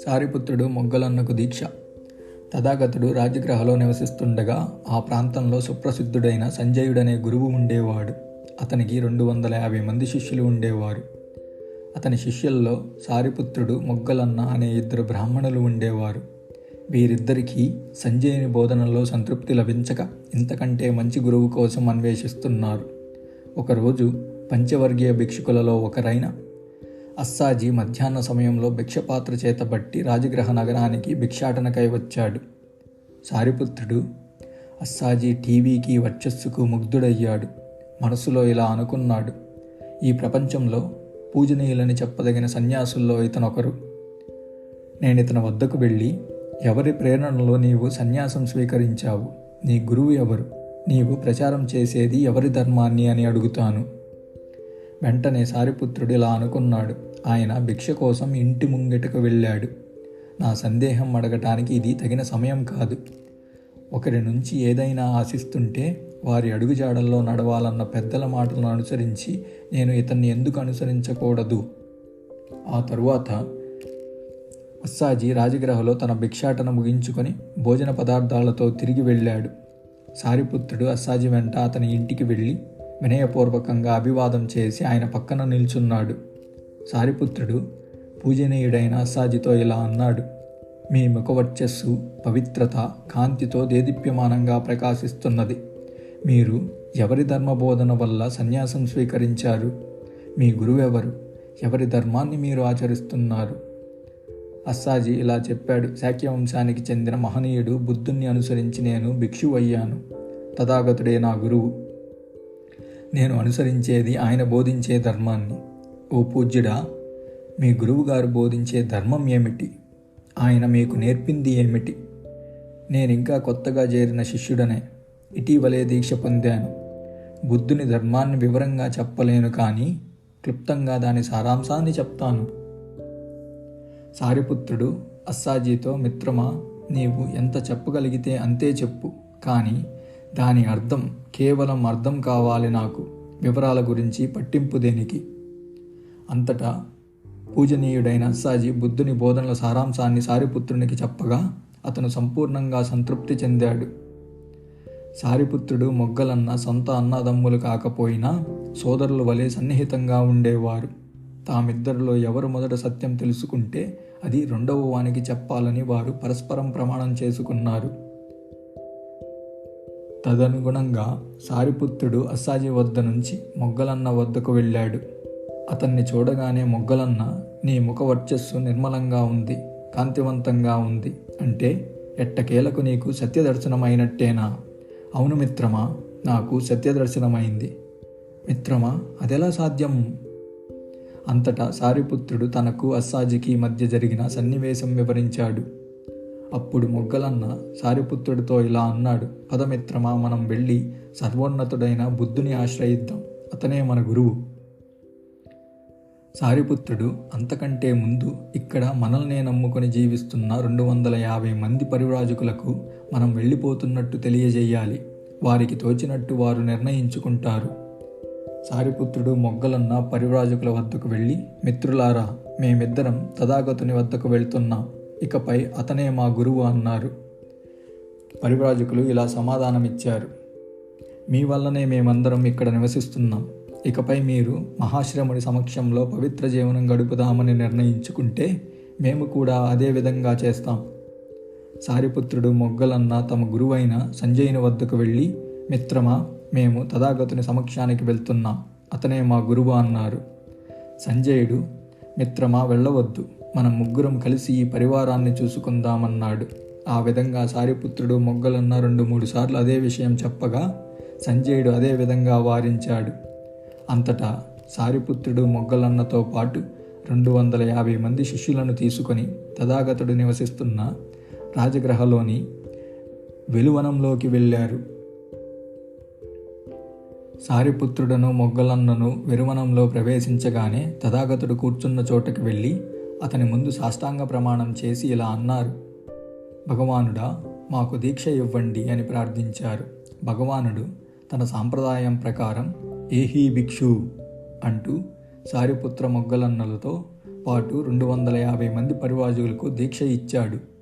సారిపుత్రుడు మొగ్గలన్నకు దీక్ష. తథాగతుడు రాజగృహలో నివసిస్తుండగా ఆ ప్రాంతంలో సుప్రసిద్ధుడైన సంజయుడనే గురువు ఉండేవాడు. అతనికి రెండు వందల యాభై మంది శిష్యులు ఉండేవారు. అతని శిష్యుల్లో సారిపుత్రుడు మొగ్గలన్న అనే ఇద్దరు బ్రాహ్మణులు ఉండేవారు. వీరిద్దరికీ సంజయుని బోధనలో సంతృప్తి లభించక ఇంతకంటే మంచి గురువు కోసం అన్వేషిస్తున్నారు. ఒకరోజు పంచవర్గీయ భిక్షుకులలో ఒకరైన అస్సాజీ మధ్యాహ్న సమయంలో భిక్షపాత్ర చేతబట్టి రాజగృహ నగరానికి భిక్షాటనకై వచ్చాడు. సారిపుత్రుడు అస్సాజీ టీవీకి వర్చస్సుకు ముగ్ధుడయ్యాడు. మనసులో ఇలా అనుకున్నాడు. ఈ ప్రపంచంలో పూజనీయులని చెప్పదగిన సన్యాసుల్లో ఇతనొకరు. నేను ఇతని వద్దకు వెళ్ళి ఎవరి ప్రేరణలో నీవు సన్యాసం స్వీకరించావు? నీ గురువు ఎవరు? నీవు ప్రచారం చేసేది ఎవరి ధర్మాన్ని అని అడుగుతాను. వెంటనే సారిపుత్రుడు ఇలా అనుకున్నాడు. ఆయన భిక్ష కోసం ఇంటి ముంగిటకు వెళ్ళాడు. నా సందేహం అడగటానికి ఇది తగిన సమయం కాదు. ఒకరి నుంచి ఏదైనా ఆశిస్తుంటే వారి అడుగుజాడల్లో నడవాలన్న పెద్దల మాటలను అనుసరించి నేను ఇతన్ని ఎందుకు అనుసరించకూడదు? ఆ తరువాత అస్సాజీ రాజగృహలో తన భిక్షాటన ముగించుకొని భోజన పదార్థాలతో తిరిగి వెళ్ళాడు. సారిపుత్రుడు అస్సాజీ వెంట అతని ఇంటికి వెళ్ళి వినయపూర్వకంగా అభివాదం చేసి ఆయన పక్కన నిల్చున్నాడు. సారిపుత్రుడు పూజనీయుడైన అస్సాజితో ఇలా అన్నాడు. మీ ముఖవర్చస్సు పవిత్రత కాంతితో దేదీప్యమానంగా ప్రకాశిస్తున్నది. మీరు ఎవరి ధర్మబోధన వల్ల సన్యాసం స్వీకరించారు? మీ గురువెవరు? ఎవరి ధర్మాన్ని మీరు ఆచరిస్తున్నారు? అస్సాజీ ఇలా చెప్పాడు శాక్యవంశానికి చెందిన మహనీయుడు బుద్ధుణ్ణి అనుసరించి నేను భిక్షు అయ్యాను తథాగతుడే నా గురువు. నేను అనుసరించేది ఆయన బోధించే ధర్మాన్ని. ఓ పూజ్యుడా మీ గురువుగారు బోధించే ధర్మం ఏమిటి? ఆయన మీకు నేర్పింది ఏమిటి? నేను ఇంకా కొత్తగా చేరిన శిష్యుడనే. ఇటీవలే దీక్ష పొందాను. బుద్ధుని ధర్మాన్ని వివరంగా చెప్పలేను కానీ క్లుప్తంగా దాని సారాంశాన్ని చెప్తాను. సారిపుత్రుడు అస్సాజీతో మిత్రమా నీవు ఎంత చెప్పగలిగితే అంతే చెప్పు. కానీ దాని అర్థం కేవలం అర్థం కావాలి నాకు వివరాల గురించి పట్టింపు దేనికి? అంతటా పూజనీయుడైన అస్సాజీ బుద్ధుని బోధనల సారాంశాన్ని సారిపుత్రునికి చెప్పగా అతను సంపూర్ణంగా సంతృప్తి చెందాడు. సారిపుత్రుడు మొగ్గలన్న సొంత అన్నదమ్ములు కాకపోయినా సోదరుల వలె సన్నిహితంగా ఉండేవారు. తామిద్దరిలో ఎవరు మొదట సత్యం తెలుసుకుంటే అది రెండవ వానికి చెప్పాలని వారు పరస్పరం ప్రమాణం చేసుకున్నారు. తదనుగుణంగా సారిపుత్రుడు అస్సాజీ వద్ద నుంచి మొగ్గలన్న వద్దకు వెళ్ళాడు. అతన్ని చూడగానే మొగ్గలన్న నీ ముఖ వర్చస్సు నిర్మలంగా ఉంది కాంతివంతంగా ఉంది అంటే ఎట్టకేలకు నీకు సత్యదర్శనమైనట్టేనా? అవును మిత్రమా నాకు సత్యదర్శనమైంది. మిత్రమా అదెలా సాధ్యం? అంతటా సారిపుత్రుడు తనకు అస్సాజికి మధ్య జరిగిన సన్నివేశం వివరించాడు. అప్పుడు మొగ్గలన్న సారిపుత్రుడితో ఇలా అన్నాడు పదమిత్రమా మనం వెళ్ళి సర్వోన్నతుడైన బుద్ధుని ఆశ్రయిద్దాం అతనే మన గురువు. సారిపుత్రుడు అంతకంటే ముందు ఇక్కడ మనల్నే నమ్ముకొని జీవిస్తున్న రెండు వందల యాభై మంది పరివ్రాజకులకు మనం వెళ్ళిపోతున్నట్టు తెలియజేయాలి. వారికి తోచినట్టు వారు నిర్ణయించుకుంటారు. సారిపుత్రుడు మొగ్గలన్న పరివ్రాజకుల వద్దకు వెళ్ళి మిత్రులారా మేమిద్దరం తథాగతుని వద్దకు వెళ్తున్నాం ఇకపై అతనే మా గురువు అన్నారు. పరివ్రాజకులు ఇలా సమాధానమిచ్చారు. మీ వల్లనే మేమందరం ఇక్కడ నివసిస్తున్నాం. ఇకపై మీరు మహాశ్రముని సమక్షంలో పవిత్ర జీవనం గడుపుదామని నిర్ణయించుకుంటే మేము కూడా అదే విధంగా చేస్తాం. సారిపుత్రుడు మొగ్గలన్న తమ గురువైన సంజయుని వద్దకు వెళ్ళి మిత్రమా మేము తథాగతుని సమక్షానికి వెళ్తున్నాం. అతనే మా గురువు అన్నారు. సంజయుడు మిత్రమా వెళ్ళవద్దు. మనం ముగ్గురం కలిసి ఈ పరివారాన్ని చూసుకుందామన్నాడు. ఆ విధంగా సారిపుత్రుడు మొగ్గలన్న రెండు మూడు సార్లు అదే విషయం చెప్పగా సంజయుడు అదే విధంగా వారించాడు. అంతటా సారిపుత్రుడు మొగ్గలన్నతో పాటు రెండు వందల యాభై మంది శిష్యులను తీసుకొని తథాగతుడు నివసిస్తున్న రాజగృహలోని వెలువనంలోకి వెళ్ళారు. సారిపుత్రుడను మొగ్గలన్నను విరుమనంలో ప్రవేశించగానే తథాగతుడు కూర్చున్న చోటకి వెళ్ళి అతని ముందు సాష్టాంగ ప్రమాణం చేసి ఇలా అన్నారు. భగవానుడా మాకు దీక్ష ఇవ్వండి అని ప్రార్థించారు. భగవానుడు తన సాంప్రదాయం ప్రకారం ఏహీ భిక్షు అంటూ సారిపుత్ర మొగ్గలన్నలతో పాటు రెండు వందల యాభై మంది పరివాజులకు దీక్ష ఇచ్చాడు.